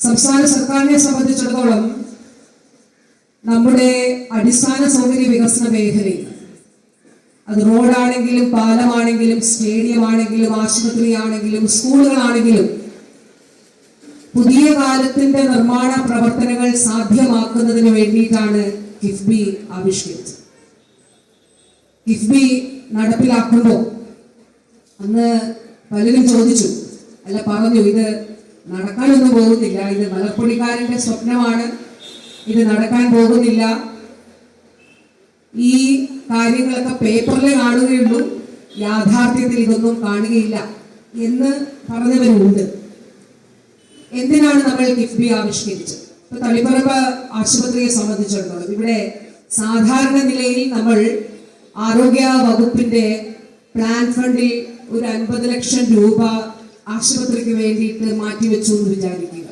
സംസ്ഥാന സർക്കാരിനെ സംബന്ധിച്ചിടത്തോളം നമ്മുടെ അടിസ്ഥാന സൗകര്യ വികസന മേഖലയിൽ അത് റോഡാണെങ്കിലും പാലമാണെങ്കിലും സ്റ്റേഡിയം ആണെങ്കിലും ആശുപത്രി ആണെങ്കിലും സ്കൂളുകളാണെങ്കിലും പുതിയ കാലത്തിന്റെ നിർമ്മാണ പ്രവർത്തനങ്ങൾ സാധ്യമാക്കുന്നതിന് വേണ്ടിയിട്ടാണ് കിഫ്ബി ആവിഷ്കരിച്ചത്. കിഫ്ബി നടപ്പിലാക്കുമ്പോൾ അന്ന് പലരും ചോദിച്ചു അല്ല പറഞ്ഞു ഇത് നടക്കാനൊന്നും പോകുന്നില്ല. ഇത് മലപ്പൊടിക്കാരന്റെ സ്വപ്നമാണ്. ഇത് നടക്കാൻ പോകുന്നില്ല. ഈ കാര്യങ്ങളൊക്കെ പേപ്പറിൽ കാണുകയുള്ളൂ. യാഥാർത്ഥ്യത്തിൽ ഇതൊന്നും കാണുകയില്ല എന്ന് പറഞ്ഞവരുണ്ട്. എന്തിനാണ് നമ്മൾ കിഫ്ബി ആവിഷ്കരിച്ചത്? ഇപ്പൊ തളിപ്പറമ്പ് ആശുപത്രിയെ സംബന്ധിച്ചിടത്തോളം ഇവിടെ സാധാരണ നിലയിൽ നമ്മൾ ആരോഗ്യ വകുപ്പിന്റെ പ്ലാൻ ഫണ്ടിൽ ഒരു അൻപത് ലക്ഷം രൂപ ആശുപത്രിക്ക് വേണ്ടിയിട്ട് മാറ്റിവെച്ചു എന്ന് വിചാരിക്കുക.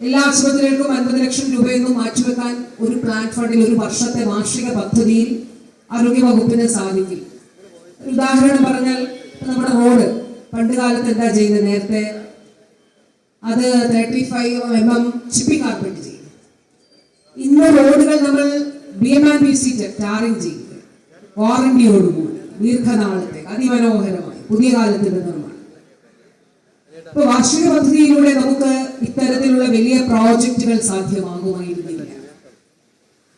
എല്ലാ ആശുപത്രികൾക്കും അൻപത് ലക്ഷം രൂപയൊന്നും മാറ്റിവെക്കാൻ ഒരു പ്ലാൻ ഫണ്ടിൽ ഒരു വർഷത്തെ വാർഷിക പദ്ധതിയിൽ ആരോഗ്യ വകുപ്പിന് സാധിക്കും ഉദാഹരണം പറഞ്ഞാൽ നമ്മുടെ റോഡ് പണ്ട് കാലത്ത് എന്താ ചെയ്യുന്നത് നേരത്തെ അത് thirty five M M chipping carpet ചെയ്യും ഇന്ന് റോഡുകൾ നമ്മൾ B M and B C tarring ചെയ്യുന്നത് വാറണ്ടിയോടുകൂടി ദീർഘനാളത്തേക്ക് അതിമനോഹരമായി. പുതിയ കാലത്തിന്റെ നിർമ്മാണം ഇപ്പൊ വാർഷിക പദ്ധതിയിലൂടെ നമുക്ക് ഇത്തരത്തിലുള്ള വലിയ പ്രോജക്റ്റുകൾ സാധ്യമാകുമായിരുന്നില്ല.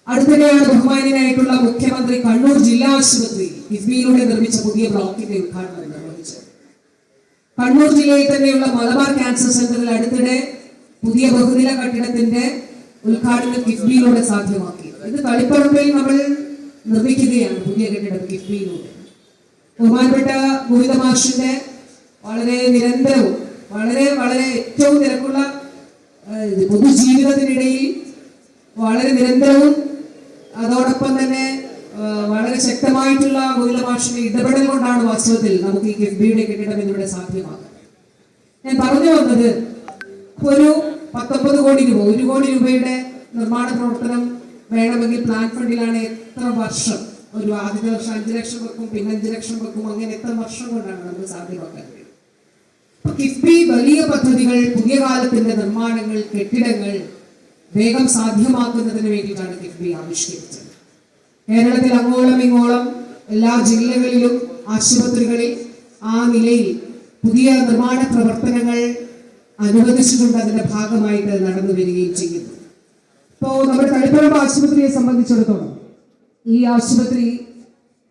അടുത്തിടെയാണ് ബഹുമാനായിട്ടുള്ള മുഖ്യമന്ത്രി കണ്ണൂർ ജില്ലാ ആശുപത്രി കിഫ്ബിയിലൂടെ നിർമ്മിച്ച പുതിയ ബ്ലോക്കിന്റെ ഉദ്ഘാടനം നിർവഹിച്ചത്. കണ്ണൂർ ജില്ലയിൽ തന്നെയുള്ള മലബാർ ക്യാൻസർ സെന്ററിൽ അടുത്തിടെ പുതിയ ബഹുനില കെട്ടിടത്തിന്റെ ഉദ്ഘാടനം കിഫ്ബിയിലൂടെ സാധ്യമാക്കി. ഇത് തളിപ്പറമ്പിൽ നമ്മൾ നിർമ്മിക്കുകയാണ് പുതിയ കെട്ടിടം കിഫ്ബിയിലൂടെ ബഹുമാനപ്പെട്ട ഗോവിന്ദമാഷിന്റെ വളരെ നിരന്തരവും വളരെ വളരെ ഏറ്റവും തിരക്കുള്ള പൊതുജീവിതത്തിനിടയിൽ വളരെ നിരന്തരവും അതോടൊപ്പം തന്നെ വളരെ ശക്തമായിട്ടുള്ള മാഷിന്റെ ഇടപെടൽ കൊണ്ടാണ് വാസ്തവത്തിൽ നമുക്ക് ഈ കിഫ്ബിയുടെ കെട്ടിടം എന്നിവിടെ സാധ്യമാകുന്നത്. ഞാൻ പറഞ്ഞു വന്നത് ഒരു പത്തൊമ്പത് കോടി രൂപ ഒരു കോടി രൂപയുടെ നിർമ്മാണ പ്രവർത്തനം വേണമെങ്കിൽ പ്ലാൻ ഫണ്ടിലാണ് എത്ര വർഷം? ഒരു ആദ്യത്തെ വർഷം അഞ്ചു ലക്ഷം വെക്കും പിന്നെ അഞ്ചു ലക്ഷം വെക്കും അങ്ങനെ എത്ര വർഷം കൊണ്ടാണ് നമുക്ക് സാധ്യമാക്കാൻ കിഫ്ബി വലിയ പദ്ധതികൾ പുതിയ കാലത്തിന്റെ നിർമ്മാണങ്ങൾ കെട്ടിടങ്ങൾ വേഗം സാധ്യമാക്കുന്നതിന് വേണ്ടിയിട്ടാണ് കിഫ്ബി ആവിഷ്കരിച്ചത്. കേരളത്തിൽ അങ്ങോളം ഇങ്ങോളം എല്ലാ ജില്ലകളിലും ആശുപത്രികളിൽ ആ നിലയിൽ പുതിയ നിർമ്മാണ പ്രവർത്തനങ്ങൾ അനുവദിച്ചുകൊണ്ട് അതിന്റെ ഭാഗമായിട്ട് നടന്നു വരികയും ചെയ്യുന്നു. ഇപ്പോ നമ്മുടെ തളിപ്പറമ്പ് ആശുപത്രിയെ സംബന്ധിച്ചിടത്തോളം ഈ ആശുപത്രി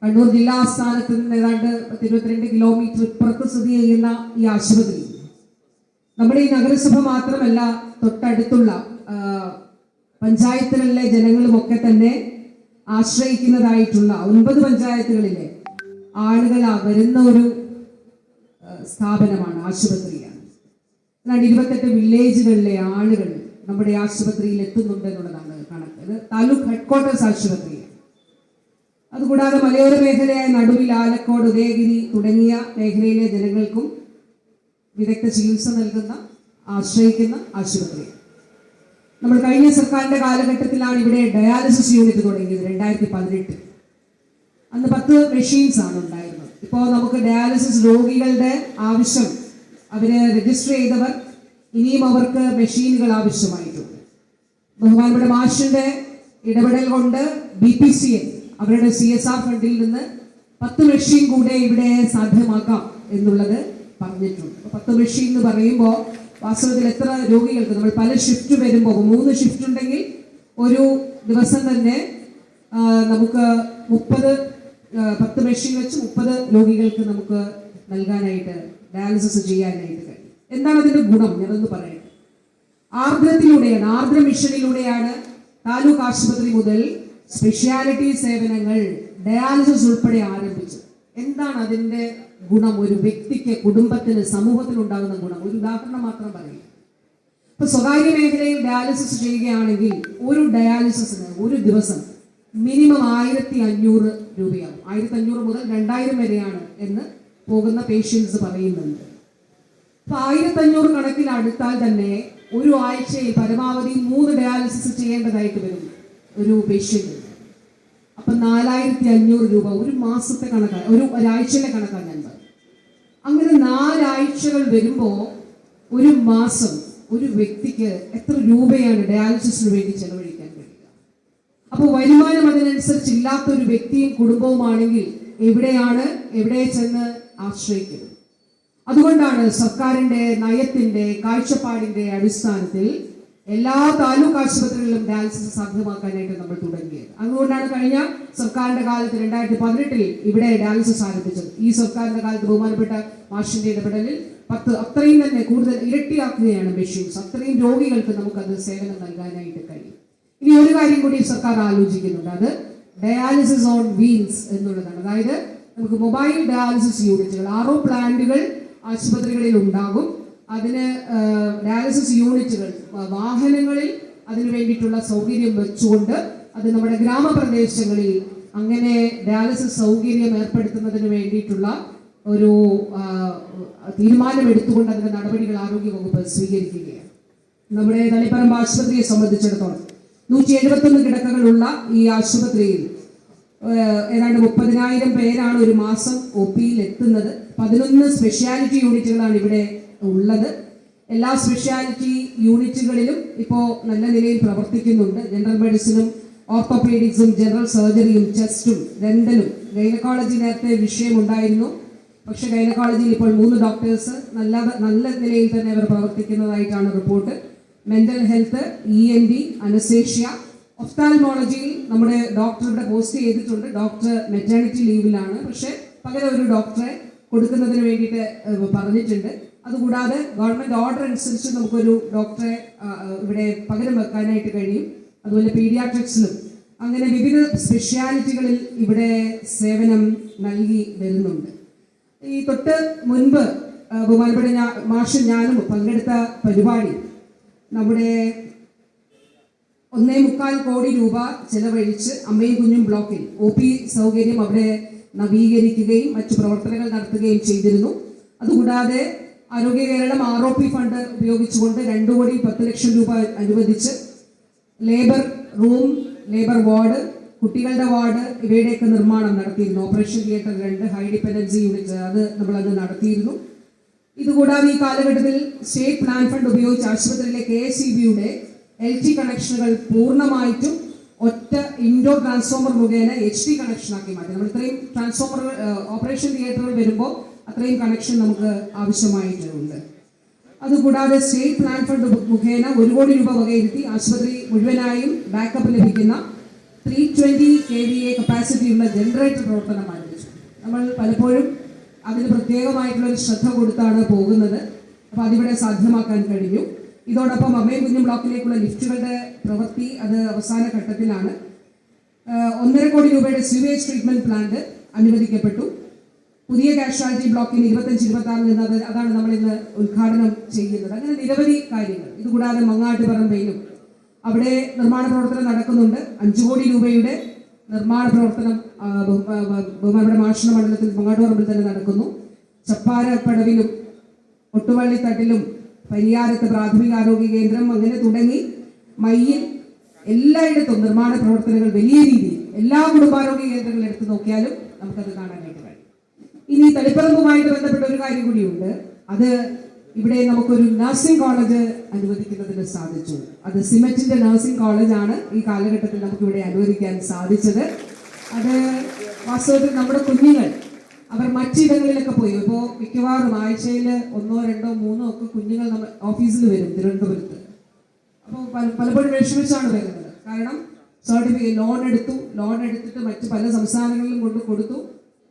കണ്ണൂർ ജില്ലാ ആസ്ഥാനത്ത് നിന്ന് ഏതാണ്ട് പത്ത് ഇരുപത്തിരണ്ട് കിലോമീറ്റർ ഇപ്പുറത്ത് സ്ഥിതി ചെയ്യുന്ന ഈ ആശുപത്രി. നമ്മുടെ ഈ നഗരസഭ മാത്രമല്ല തൊട്ടടുത്തുള്ള പഞ്ചായത്തുകളിലെ ജനങ്ങളുമൊക്കെ തന്നെ ആശ്രയിക്കുന്നതായിട്ടുള്ള ഒൻപത് പഞ്ചായത്തുകളിലെ ആളുകൾ വരുന്ന ഒരു സ്ഥാപനമാണ് ആശുപത്രിയാണ്. എന്നാൽ ഇരുപത്തെട്ട് വില്ലേജുകളിലെ ആളുകൾ നമ്മുടെ ആശുപത്രിയിൽ എത്തുന്നുണ്ട് എന്നുള്ളതാണ് കണക്ക്. താലൂക്ക് ഹെഡ്ക്വാർട്ടേഴ്സ് ആശുപത്രിയാണ് അതുകൂടാതെ മലയോര മേഖലയായ നടുവിൽ ആലക്കോട് ഉദയഗിരി തുടങ്ങിയ മേഖലയിലെ ജനങ്ങൾക്കും വിദഗ്ധ ചികിത്സ നൽകുന്ന ആശ്രയിക്കുന്ന ആശുപത്രി. നമ്മൾ കഴിഞ്ഞ സർക്കാരിന്റെ കാലഘട്ടത്തിലാണ് ഇവിടെ ഡയാലിസിസ് യൂണിറ്റ് തുടങ്ങിയത് രണ്ടായിരത്തി പതിനെട്ട് അന്ന് പത്ത് മെഷീൻസ് ആണ് ഉണ്ടായിരുന്നത്. ഇപ്പോൾ നമുക്ക് ഡയാലിസിസ് രോഗികളുടെ ആവശ്യം അവരെ രജിസ്റ്റർ ചെയ്തവർ ഇനിയും അവർക്ക് മെഷീനുകൾ ആവശ്യമായിട്ടുണ്ട്. ബഹുമാനപ്പെട്ട മാഷിന്റെ ഇടപെടൽ കൊണ്ട് ബി പി സി എൻ അവരുടെ സി എസ് ആർ ഫണ്ടിൽ നിന്ന് പത്ത് മെഷീൻ കൂടെ ഇവിടെ സാധ്യമാക്കാം എന്നുള്ളത് പറഞ്ഞിട്ടുണ്ട്. പത്ത് മെഷീൻ എന്ന് പറയുമ്പോൾ വാസ്തവത്തിൽ എത്ര രോഗികൾക്ക് നമ്മൾ പല ഷിഫ്റ്റ് വരുമ്പോൾ മൂന്ന് ഷിഫ്റ്റ് ഉണ്ടെങ്കിൽ ഒരു ദിവസം തന്നെ നമുക്ക് മുപ്പത് പത്ത് മെഷീൻ വെച്ച് മുപ്പത് രോഗികൾക്ക് നമുക്ക് നൽകാനായിട്ട് ഡയാലിസിസ് ചെയ്യാനായിട്ട് കഴിയും. എന്താണ് അതിന്റെ ഗുണം? ഞാനൊന്ന് പറയട്ടെ. ആർദ്രത്തിലൂടെയാണ് ആർദ്ര മിഷനിലൂടെയാണ് താലൂക്ക് ആശുപത്രി മുതൽ സ്പെഷ്യാലിറ്റി സേവനങ്ങൾ ഡയാലിസിസ് ഉൾപ്പെടെ ആരംഭിച്ചു. എന്താണ് അതിന്റെ ഗുണം? ഒരു വ്യക്തിക്ക് കുടുംബത്തിന് സമൂഹത്തിന് ഉണ്ടാകുന്ന ഗുണം. ഒരു ഉദാഹരണം മാത്രം പറയും. ഇപ്പൊ സ്വകാര്യ മേഖലയിൽ ഡയാലിസിസ് ചെയ്യുകയാണെങ്കിൽ ഒരു ഡയാലിസിസിന് ഒരു ദിവസം മിനിമം ആയിരത്തി അഞ്ഞൂറ് രൂപയാവും ആയിരത്തി അഞ്ഞൂറ് മുതൽ രണ്ടായിരം വരെയാണ് എന്ന് പോകുന്ന പേഷ്യൻസ് പറയുന്നുണ്ട്. അപ്പൊ ആയിരത്തി അഞ്ഞൂറ് കണക്കിൽ അടുത്താൽ തന്നെ ഒരു ആഴ്ചയിൽ പരമാവധി മൂന്ന് ഡയാലിസിസ് ചെയ്യേണ്ടതായിട്ട് വരും. ഒരു പേഷ്യന്റ് അപ്പൊ നാലായിരത്തി അഞ്ഞൂറ് രൂപ ഒരു മാസത്തെ കണക്കാണ് ഒരു ഒരാഴ്ചയിലെ കണക്കാണ് ഞാൻ അങ്ങനെ നാലാഴ്ചകൾ വരുമ്പോ ഒരു മാസം ഒരു വ്യക്തിക്ക് എത്ര രൂപയാണ് ഡയാലിസിസിന് വേണ്ടി ചെലവഴിക്കാൻ കഴിയുക? അപ്പോൾ വരുമാനം അതിനനുസരിച്ച് ഇല്ലാത്ത ഒരു വ്യക്തിയും കുടുംബവുമാണെങ്കിൽ എവിടെയാണ് എവിടെ ചെന്ന് ആശ്രയിക്കുന്നത്? അതുകൊണ്ടാണ് സർക്കാരിന്റെ നയത്തിന്റെ കാഴ്ചപ്പാടിന്റെ അടിസ്ഥാനത്തിൽ എല്ലാ താലൂക്ക് ആശുപത്രികളിലും ഡയാലിസിസ് സാധ്യമാക്കാനായിട്ട് നമ്മൾ തുടങ്ങിയത്. അതുകൊണ്ടാണ് കഴിഞ്ഞ സർക്കാരിന്റെ കാലത്ത് രണ്ടായിരത്തി പതിനെട്ടിൽ ഇവിടെ ഡയാലിസിസ് ആരംഭിച്ചത്. ഈ സർക്കാരിന്റെ കാലത്ത് ബഹുമാനപ്പെട്ട മാഷിന്റെ ഇടപെടലിൽ പത്ത് അത്രയും തന്നെ കൂടുതൽ ഇരട്ടിയാക്കുകയാണ് മെഷീൻസ്. അത്രയും രോഗികൾക്ക് നമുക്കത് സേവനം നൽകാനായിട്ട് കഴിയും. ഇനി ഒരു കാര്യം കൂടി സർക്കാർ ആലോചിക്കുന്നുണ്ട്. അത് ഡയാലിസിസ് ഓൺ വീൽസ് എന്നുള്ളതാണ്. അതായത് നമുക്ക് മൊബൈൽ ഡയാലിസിസ് യൂണിറ്റുകൾ ആറോ പ്ലാന്റുകൾ ആശുപത്രികളിൽ ഉണ്ടാകും. അതിന് ഡയാലിസിസ് യൂണിറ്റുകൾ വാഹനങ്ങളിൽ അതിനു വേണ്ടിയിട്ടുള്ള സൗകര്യം വെച്ചുകൊണ്ട് അത് നമ്മുടെ ഗ്രാമപ്രദേശങ്ങളിൽ അങ്ങനെ ഡയാലിസിസ് സൗകര്യം ഏർപ്പെടുത്തുന്നതിന് വേണ്ടിയിട്ടുള്ള ഒരു തീരുമാനമെടുത്തുകൊണ്ട് അതിന്റെ നടപടികൾ ആരോഗ്യവകുപ്പ് സ്വീകരിക്കുകയാണ്. നമ്മുടെ തളിപ്പറമ്പ് ആശുപത്രിയെ സംബന്ധിച്ചിടത്തോളം നൂറ്റി എഴുപത്തൊന്ന് കിടക്കകളുള്ള ഈ ആശുപത്രിയിൽ ഏതാണ്ട് മുപ്പതിനായിരം പേരാണ് ഒരു മാസം ഒ പിയിൽ എത്തുന്നത്. പതിനൊന്ന് സ്പെഷ്യാലിറ്റി യൂണിറ്റുകളാണ് ഇവിടെ ഉള്ളത്. എല്ലാ സ്പെഷ്യാലിറ്റി യൂണിറ്റുകളിലും ഇപ്പോൾ നല്ല നിലയിൽ പ്രവർത്തിക്കുന്നുണ്ട്. ജനറൽ മെഡിസിനും ഓർത്തോപീഡിക്സും ജനറൽ സർജറിയും ചെസ്റ്റും രണ്ടലും ഗൈനക്കോളജി നേരത്തെ വിഷയമുണ്ടായിരുന്നു. പക്ഷേ ഗൈനക്കോളജിയിൽ ഇപ്പോൾ മൂന്ന് ഡോക്ടേഴ്സ് നല്ല നല്ല നിലയിൽ തന്നെ അവർ പ്രവർത്തിക്കുന്നതായിട്ടാണ് report. Mental health E N T anaesthesia ഒഫ്താൽമോളജിയിൽ നമ്മുടെ ഡോക്ടർ ഇവിടെ പോസ്റ്റ് ചെയ്തിട്ടുണ്ട്. ഡോക്ടർ മെറ്റേണിറ്റി ലീവിലാണ് പക്ഷേ പകരം ഒരു ഡോക്ടറെ കൊടുക്കുന്നതിന് വേണ്ടിയിട്ട് പറഞ്ഞിട്ടുണ്ട്. അതുകൂടാതെ ഗവൺമെന്റ് ഓർഡർ അനുസരിച്ച് നമുക്കൊരു ഡോക്ടറെ ഇവിടെ പകരം വെക്കാനായിട്ട് കഴിയും. അതുപോലെ പീഡിയാട്രിക്സിലും. അങ്ങനെ വിവിധ സ്പെഷ്യാലിറ്റികളിൽ ഇവിടെ സേവനം നൽകി വരുന്നുണ്ട്. ഈ തൊട്ട് മുൻപ് ബഹുമാനപ്പെട്ട ഞാൻ മാഷും ഞാനും പങ്കെടുത്ത പരിപാടി നമ്മുടെ ഒന്നേ മുക്കാൽ കോടി രൂപ ചെലവഴിച്ച് അമ്മയും കുഞ്ഞും ബ്ലോക്കിൽ ഒ പി സൗകര്യം അവിടെ നവീകരിക്കുകയും മറ്റു പ്രവർത്തനങ്ങൾ നടത്തുകയും ചെയ്തിരുന്നു. അതുകൂടാതെ Arogya Keralam R O P fund ഉപയോഗിച്ചുകൊണ്ട് രണ്ടു കോടി പത്ത് ലക്ഷം രൂപ അനുവദിച്ച് ലേബർ റൂം ലേബർ വാർഡ് കുട്ടികളുടെ വാർഡ് ഇവയുടെയൊക്കെ നിർമ്മാണം നടത്തിയിരുന്നു. ഓപ്പറേഷൻ തിയേറ്റർ രണ്ട് ഹൈ ഡിപ്പെൻഡൻസി യൂണിറ്റ് അത് നമ്മളത് നടത്തിയിരുന്നു. ഇതുകൂടാതെ ഈ കാലഘട്ടത്തിൽ സ്റ്റേറ്റ് പ്ലാൻ ഫണ്ട് ഉപയോഗിച്ച് ആശുപത്രിയിലെ കെ എസ് ഇ ബിയുടെ എൽ ടി കണക്ഷനുകൾ പൂർണമായിട്ടും ഒറ്റ ഇൻഡോർ ട്രാൻസ്ഫോമർ മുഖേന എച്ച് ഡി കണക്ഷനാക്കി മാറ്റി. നമ്മൾ ഇത്രയും ട്രാൻസ്ഫോമർ ഓപ്പറേഷൻ തിയേറ്ററുകൾ വരുമ്പോൾ അത്രയും കണക്ഷൻ നമുക്ക് ആവശ്യമായിട്ടുണ്ട്. അതുകൂടാതെ സ്റ്റേറ്റ് പ്ലാൻ ഫണ്ട് മുഖേന ഒരു കോടി രൂപ വകയിരുത്തി ആശുപത്രി മുഴുവനായും ബാക്കപ്പ് ലഭിക്കുന്ന three twenty K V A കപ്പാസിറ്റിയുള്ള generator പ്രവർത്തനം ആരംഭിച്ചു. നമ്മൾ പലപ്പോഴും അതിന് പ്രത്യേകമായിട്ടുള്ള ഒരു ശ്രദ്ധ കൊടുത്താണ് പോകുന്നത്. അപ്പോൾ അതിവിടെ സാധ്യമാക്കാൻ കഴിഞ്ഞു. ഇതോടൊപ്പം അമ്മയും കുഞ്ഞും ബ്ലോക്കിലേക്കുള്ള ലിഫ്റ്റുകളുടെ പ്രവൃത്തി അത് അവസാന ഘട്ടത്തിലാണ്. ഒന്നര കോടി രൂപയുടെ സ്യൂവേജ് ട്രീറ്റ്മെന്റ് പ്ലാന്റ് അനുവദിക്കപ്പെട്ടു. പുതിയ കാഷ്വാലിറ്റി ബ്ലോക്കിൽ ഇരുപത്തഞ്ച് ഇരുപത്തി ആറിൽ നിന്ന് അത് അതാണ് നമ്മൾ ഇന്ന് ഉദ്ഘാടനം ചെയ്യുന്നത്. അങ്ങനെ നിരവധി കാര്യങ്ങൾ. ഇതുകൂടാതെ മങ്ങാട്ടുപറമ്പയിലും അവിടെ നിർമ്മാണ പ്രവർത്തനം നടക്കുന്നുണ്ട്. അഞ്ചു കോടി രൂപയുടെ നിർമ്മാണ പ്രവർത്തനം ബഹുമാനപ്പെട്ട മാഷിണ മണ്ഡലത്തിൽ മങ്ങാട്ടുപറമ്പിൽ തന്നെ നടക്കുന്നു. ചപ്പാരപ്പടവിലും ഒട്ടുവള്ളിത്തട്ടിലും പരിയാരത്ത് പ്രാഥമിക ആരോഗ്യ കേന്ദ്രം അങ്ങനെ തുടങ്ങി മയ്യിൽ എല്ലായിടത്തും നിർമ്മാണ പ്രവർത്തനങ്ങൾ വലിയ രീതിയിൽ എല്ലാ കുടുംബാരോഗ്യ കേന്ദ്രങ്ങളും എടുത്തു നോക്കിയാലും നമുക്കത് കാണാനായിട്ട് ഇനി തളിപ്പറമ്പുമായിട്ട് ബന്ധപ്പെട്ട ഒരു കാര്യം കൂടിയുണ്ട്. അത് ഇവിടെ നമുക്കൊരു നഴ്സിംഗ് കോളേജ് അനുവദിക്കുന്നതിന് സാധിച്ചു. അത് സിമെറ്റിന്റെ നഴ്സിംഗ് കോളേജാണ് ഈ കാലഘട്ടത്തിൽ നമുക്ക് ഇവിടെ അനുവദിക്കാൻ സാധിച്ചത്. അത് വാസ്തവത്തിൽ നമ്മുടെ കുഞ്ഞുങ്ങൾ അവർ മറ്റിടങ്ങളിലൊക്കെ പോയി. ഇപ്പോൾ മിക്കവാറും ആഴ്ചയിൽ ഒന്നോ രണ്ടോ മൂന്നോ ഒക്കെ കുഞ്ഞുങ്ങൾ നമ്മൾ ഓഫീസിൽ വരും തിരുവനന്തപുരത്ത്. അപ്പോൾ പല- പലപ്പോഴും വിഷമിച്ചാണ് വരുന്നത്. കാരണം സർട്ടിഫിക്കറ്റ് ലോൺ എടുത്തു. ലോൺ എടുത്തിട്ട് മറ്റ് പല സംസ്ഥാനങ്ങളിലും കൊണ്ട് കൊടുത്തു.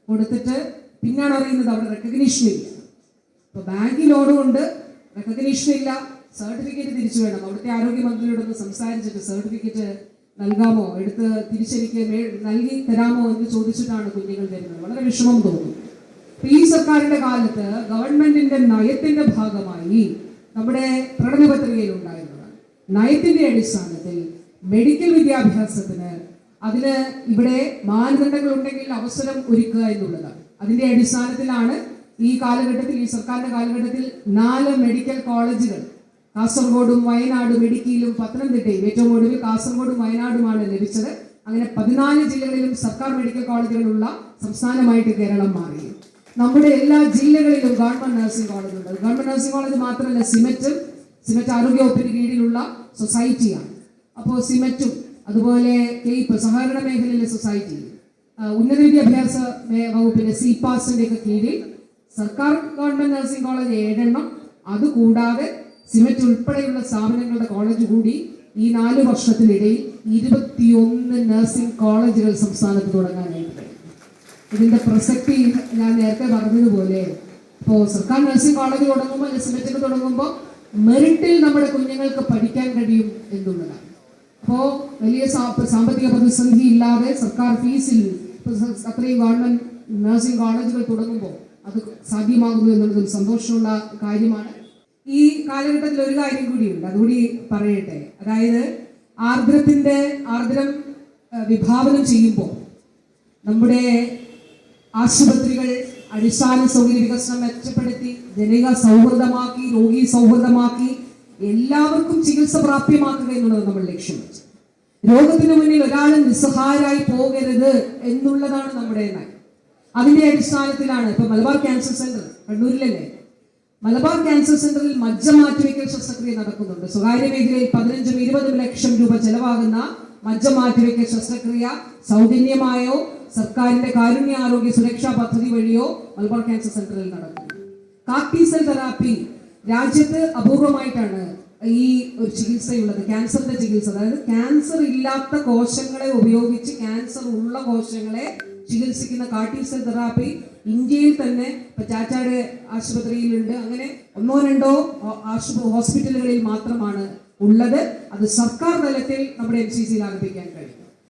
കൊടുത്തിട്ട് പിന്നാണ് അറിയുന്നത് അവിടെ റെക്കഗ്നീഷൻ ഇല്ല. അപ്പോൾ ബാങ്ക് ലോണും ഉണ്ട് റെക്കഗ്നീഷൻ ഇല്ല. സർട്ടിഫിക്കറ്റ് തിരിച്ചു വേണം. അവിടുത്തെ ആരോഗ്യമന്ത്രിയോടൊന്ന് സംസാരിച്ചിട്ട് സർട്ടിഫിക്കറ്റ് നൽകാമോ? എടുത്ത് തിരിച്ചെനിക്ക് നൽകി തരാമോ എന്ന് ചോദിച്ചിട്ടാണ് കുഞ്ഞുങ്ങൾ വരുന്നത്. വളരെ വിഷമം തോന്നും. ഈ സർക്കാരിന്റെ കാലത്ത് ഗവൺമെന്റിന്റെ നയത്തിന്റെ ഭാഗമായി നമ്മുടെ പ്രകടനപത്രികയിൽ ഉണ്ടായിരുന്നത്. നയത്തിന്റെ അടിസ്ഥാനത്തിൽ മെഡിക്കൽ വിദ്യാഭ്യാസത്തിന് അതിന് ഇവിടെ മാനദണ്ഡങ്ങൾ ഉണ്ടെങ്കിൽ അവസരം ഒരുക്കുക എന്നുള്ളതാണ്. അതിന്റെ അടിസ്ഥാനത്തിലാണ് ഈ കാലഘട്ടത്തിൽ ഈ സർക്കാരിന്റെ കാലഘട്ടത്തിൽ നാല് മെഡിക്കൽ കോളേജുകൾ. കാസർഗോഡും വയനാടും ഇടുക്കിയിലും പത്തനംതിട്ടയും. ഏറ്റവും ഒടുവിൽ കാസർഗോഡും വയനാടുമാണ് ലഭിച്ചത്. അങ്ങനെ പതിനാല് ജില്ലകളിലും സർക്കാർ മെഡിക്കൽ കോളേജുകളുള്ള സംസ്ഥാനമായിട്ട് കേരളം മാറി. നമ്മുടെ എല്ലാ ജില്ലകളിലും ഗവൺമെന്റ് നഴ്സിംഗ് കോളേജ് ഉണ്ട് ഗവൺമെന്റ് നഴ്സിംഗ് കോളേജ് മാത്രമല്ല സിമെറ്റും സിമറ്റ് ആരോഗ്യ വകുപ്പിന് കീഴിലുള്ള സൊസൈറ്റിയാണ്. അപ്പോൾ സിമെറ്റും അതുപോലെ കെയ്പ്പ് സഹകരണ മേഖലയിലെ സൊസൈറ്റി ആ, ഉന്നത വിദ്യാഭ്യാസ വകുപ്പിന്റെ സി പാസിന്റെ ഒക്കെ കീഴിൽ സർക്കാർ ഗവൺമെന്റ് നഴ്സിംഗ് കോളേജ് ഏഴെണ്ണം. അതുകൂടാതെ സിമറ്റ് ഉൾപ്പെടെയുള്ള സ്ഥാപനങ്ങളുടെ കോളേജ് കൂടി ഈ നാല് വർഷത്തിനിടയിൽ ഇരുപത്തിയൊന്ന് നഴ്സിംഗ് കോളേജുകൾ സംസ്ഥാനത്ത് തുടങ്ങാനായിട്ട് ഇതിന്റെ പ്രസക്തി ഞാൻ നേരത്തെ പറഞ്ഞതുപോലെ ഇപ്പോൾ സർക്കാർ നഴ്സിംഗ് കോളേജ് തുടങ്ങുമ്പോൾ സിമറ്റിൽ തുടങ്ങുമ്പോൾ മെറിറ്റിൽ നമ്മുടെ കുഞ്ഞുങ്ങൾക്ക് പഠിക്കാൻ കഴിയും എന്നുള്ളതാണ്. അപ്പോൾ വലിയ സാമ്പത്തിക പ്രതിസന്ധി ഇല്ലാതെ സർക്കാർ ഫീസിൽ ഇപ്പൊ അത്രയും ഗവൺമെന്റ് നഴ്സിംഗ് കോളേജുകൾ തുടങ്ങുമ്പോൾ അത് സാധ്യമാകുന്നു എന്നുള്ളത് സന്തോഷമുള്ള കാര്യമാണ്. ഈ കാലഘട്ടത്തിൽ ഒരു കാര്യം കൂടിയുണ്ട് അതുകൂടി പറയട്ടെ. അതായത് ആർദ്രത്തിന്റെ ആർദ്രം വിഭാവനം ചെയ്യുമ്പോൾ നമ്മുടെ ആശുപത്രികൾ അടിസ്ഥാന സൗകര്യ വികസനം മെച്ചപ്പെടുത്തി ജനക സൗഹൃദമാക്കി രോഗി സൗഹൃദമാക്കി എല്ലാവർക്കും ചികിത്സ പ്രാപ്യമാക്കുക എന്നുള്ളത് നമ്മൾ ലക്ഷ്യം വെച്ചത് രോഗത്തിന് മുന്നിൽ ഒരാൾ നിസ്സഹായരായി പോകരുത് എന്നുള്ളതാണ് നമ്മുടെ നയം. അതിന്റെ അടിസ്ഥാനത്തിലാണ് ഇപ്പൊ മലബാർ ക്യാൻസർ സെന്റർ കണ്ണൂരിലല്ലേ? മലബാർ ക്യാൻസർ സെന്ററിൽ മജ്ജ മാറ്റിവെക്കൽ ശസ്ത്രക്രിയ നടക്കുന്നുണ്ട്. സ്വകാര്യ മേഖലയിൽ പതിനഞ്ചും ഇരുപതും ലക്ഷം രൂപ ചെലവാകുന്ന മജ്ജ മാറ്റിവെക്കൽ ശസ്ത്രക്രിയ സൗജന്യമായോ സർക്കാരിന്റെ കാരുണ്യ ആരോഗ്യ സുരക്ഷാ പദ്ധതി വഴിയോ മലബാർ ക്യാൻസർ സെന്ററിൽ നടക്കുന്നു കാർട്ടീസൽ തെറാപ്പി രാജ്യത്ത് അപൂർവമായിട്ടാണ് ഈ ഒരു ചികിത്സയുള്ളത് ക്യാൻസറിന്റെ ചികിത്സ. അതായത് ക്യാൻസർ ഇല്ലാത്ത കോശങ്ങളെ ഉപയോഗിച്ച് ക്യാൻസർ ഉള്ള കോശങ്ങളെ ചികിത്സിക്കുന്ന കാർട്ടീസൽ തെറാപ്പി ഇന്ത്യയിൽ തന്നെ ചാച്ചാട് ആശുപത്രിയിലുണ്ട്. അങ്ങനെ ഒന്നോ രണ്ടോ ഹോസ്പിറ്റലുകളിൽ മാത്രമാണ് ഉള്ളത്. അത് സർക്കാർ തലത്തിൽ നമ്മുടെ എം സി സിയിൽ ആരംഭിക്കാൻ കഴിയും.